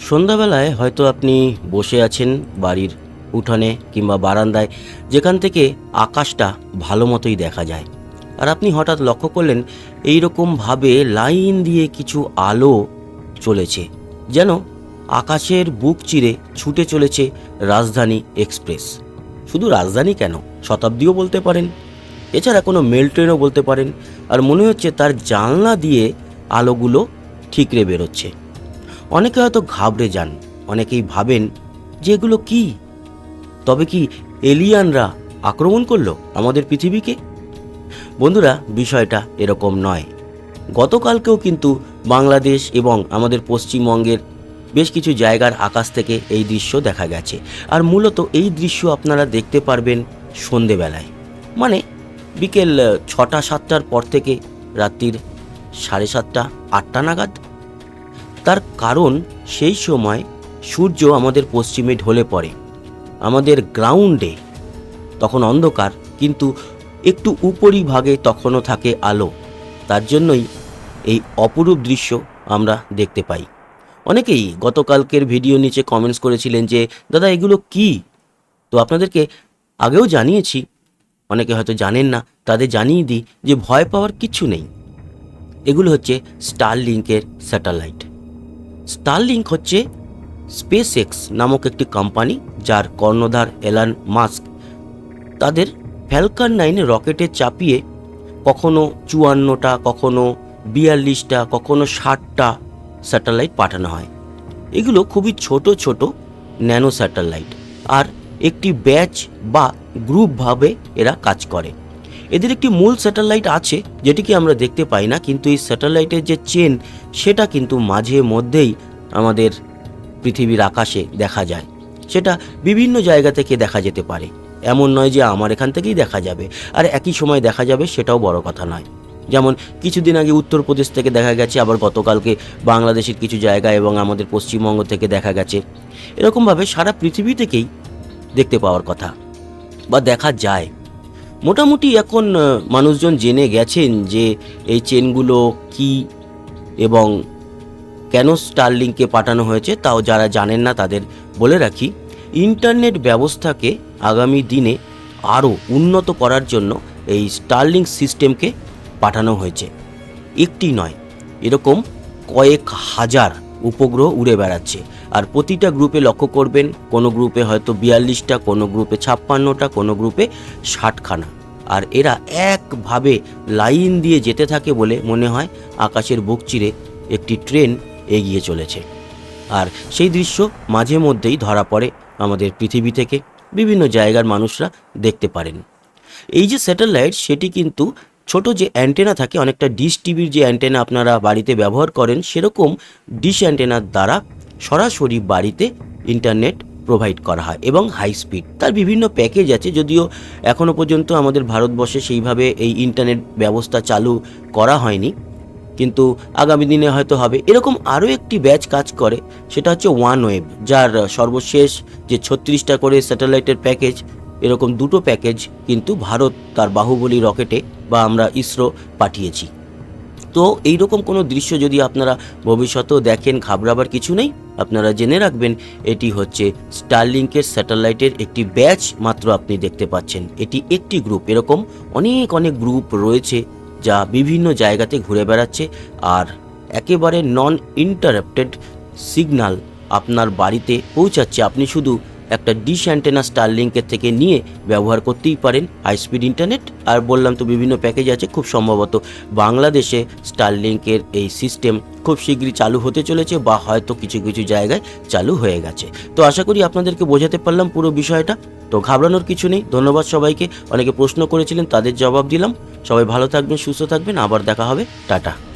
সন্ধ্যাবেলায় হয়তো আপনি বসে আছেন বাড়ির উঠানে কিংবা বারান্দায়, যেখান থেকে আকাশটা ভালো মতোই দেখা যায়। আর আপনি হঠাৎ লক্ষ্য করলেন এই ভাবে লাইন দিয়ে কিছু আলো চলেছে, যেন আকাশের বুক চিরে ছুটে চলেছে রাজধানী এক্সপ্রেস। শুধু রাজধানী কেন? শতাব্দীও বলতে পারেন, এছাড়া কোনো মেল ট্রেনও বলতে পারেন, আর মনে হচ্ছে তার জানলা দিয়ে আলোগুলো ঠিকরে বেরোচ্ছে। অনেকে হয়তো ঘাবড়ে যান, অনেকেই ভাবেন যে এগুলো কি? তবে কি এলিয়ানরা আক্রমণ করল আমাদের পৃথিবীকে? বন্ধুরা, বিষয়টা এরকম নয়। গতকালকেও কিন্তু বাংলাদেশ এবং আমাদের পশ্চিমবঙ্গের বেশ কিছু জায়গার আকাশ থেকে এই দৃশ্য দেখা গেছে। আর মূলত এই দৃশ্য আপনারা দেখতে পারবেন সন্ধেবেলায়। মানে বিকেল, ছটা, সাতটার পর থেকে রাত্রির সাড়ে সাতটা, আটটা নাগাদ। তার কারণ সেই সময় সূর্য আমাদের পশ্চিমে ঢলে পড়ে, আমাদের গ্রাউন্ডে, তখন অন্ধকার, কিন্তু একটু উপরিভাগে তখনও থাকে আলো, তার জন্যই এই অপরূপ দৃশ্য আমরা দেখতে পাই। অনেকেই গতকালকের ভিডিও নিচে কমেন্টস করেছিলেন যে, দাদা, এগুলো কি? তো আপনাদেরকে আগেও জানিয়েছি, অনেকে হয়তো জানেন না, তাদের জানিয়ে দিই যে ভয় পাওয়ার কিচ্ছু নেই। এগুলো হচ্ছে স্টার লিঙ্কের স্যাটেলাইট স্টারলিংক হচ্ছে স্পেস এক্স নামক একটি কোম্পানি যার কর্ণধার এলান মাস্ক তাদের ফ্যালকন নাইন রকেটে চাপিয়ে কখনো চুয়ান্নটা, কখনো বিয়াল্লিশটা, কখনো ষাটটা স্যাটেলাইট পাঠানো হয়। এগুলো খুবই ছোট ছোট ন্যানো স্যাটেলাইট আর একটি ব্যাচ বা গ্রুপভাবে এরা কাজ করে। এদের একটি মূল স্যাটেলাইট আছে যেটিকে আমরা দেখতে পাই না, কিন্তু এই স্যাটেলাইটের যে চেন, সেটা কিন্তু মাঝে মধ্যেই আমাদের পৃথিবীর আকাশে দেখা যায়। সেটা বিভিন্ন জায়গা থেকে দেখা যেতে পারে। এমন নয় যে আমার এখান থেকেই দেখা যাবে। আর একই সময় দেখা যাবে, সেটাও বড় কথা নয়। যেমন কিছুদিন আগে উত্তরপ্রদেশ থেকে দেখা গেছে, আবার গতকালকে বাংলাদেশের কিছু জায়গা এবং আমাদের পশ্চিমবঙ্গ থেকে দেখা গেছে। এরকমভাবে সারা পৃথিবী থেকেই দেখতে পাওয়ার কথা। বা দেখা যায়। মোটামুটি এখন মানুষজন জেনে গেছেন যে এই চেনগুলো কি এবং কেন স্টারলিংকে পাঠানো হয়েছে, তাও যারা জানেন না তাদের বলে রাখি। ইন্টারনেট ব্যবস্থাকে আগামী দিনে আরও উন্নত করার জন্য এই স্টারলিং সিস্টেমকে পাঠানো হয়েছে। একটি নয়, এরকম কয়েক হাজার উপগ্রহ উড়ে বেড়াচ্ছে। আর প্রতিটা গ্রুপে লক্ষ্য করবেন, কোনো গ্রুপে হয়তো বিয়াল্লিশটা, কোনো গ্রুপে ছাপ্পান্নটা, কোনো গ্রুপে ষাটখানা। আর এরা একভাবে লাইন দিয়ে যেতে থাকে বলে মনে হয় আকাশের বুক চিরে একটি ট্রেন এগিয়ে চলেছে। আর সেই দৃশ্য মাঝে মধ্যেই ধরা পড়ে আমাদের পৃথিবী থেকে, বিভিন্ন জায়গার মানুষরা দেখতে পারেন। এই যে স্যাটেলাইট, সেটি কিন্তু ছোট যে অ্যান্টেনা থাকে, অনেকটা ডিশ টিভির যে অ্যান্টেনা আপনারা বাড়িতে ব্যবহার করেন, সেরকম ডিশ অ্যান্টেনার দ্বারা সরাসরি বাড়িতে ইন্টারনেট প্রোভাইড করা হয় এবং হাই স্পিড তার বিভিন্ন প্যাকেজ আছে, যদিও এখনও পর্যন্ত আমাদের ভারতবর্ষে সেইভাবে এই ইন্টারনেট ব্যবস্থা চালু করা হয়নি, কিন্তু আগামী দিনে হয়তো হবে। এরকম আরও একটি ব্যাচ কাজ করে, সেটা হচ্ছে ওয়ান ওয়েব যার সর্বশেষ যে ছত্রিশটা করে স্যাটেলাইটের প্যাকেজ এরকম দুটো প্যাকেজ কিন্তু ভারত তার বাহুবলী রকেটে বা আমরা ইসরো পাঠিয়েছি। তো এই রকম কোনো দৃশ্য যদি আপনারা ভবিষ্যতেও দেখেন, ঘাবড়াবার কিছু নেই। আপনারা জেনে রাখবেন, এটি হচ্ছে স্টারলিংকের স্যাটেলাইটের একটি ব্যাচ মাত্র আপনি দেখতে পাচ্ছেন। এটি একটি গ্রুপ, এরকম অনেক অনেক গ্রুপ রয়েছে যা বিভিন্ন জায়গাতে ঘুরে বেড়াচ্ছে আর একেবারে নন ইন্টারাপ্টেড সিগন্যাল আপনার বাড়িতে পৌঁছাচ্ছে। আপনি শুধু একটা ডিশ অ্যান্টেনা স্টারলিংকের থেকে নিয়ে ব্যবহার করতেই পারেন হাই স্পিড ইন্টারনেট আর বললাম তো বিভিন্ন প্যাকেজ আছে, খুব সম্ভবত বাংলাদেশে স্টার স্টারলিংকের এই সিস্টেম খুব শীঘ্রই চালু হতে চলেছে বা হয়তো কিছু কিছু জায়গায় চালু হয়ে গেছে। তো আশা করি আপনাদেরকে বোঝাতে পারলাম পুরো বিষয়টা। তো ঘাবড়ানোর কিছু নেই, ধন্যবাদ সবাইকে। অনেকে প্রশ্ন করেছিলেন, তাদের জবাব দিলাম। সবাই ভালো থাকবেন, সুস্থ থাকবেন। আবার দেখা হবে। টাটা।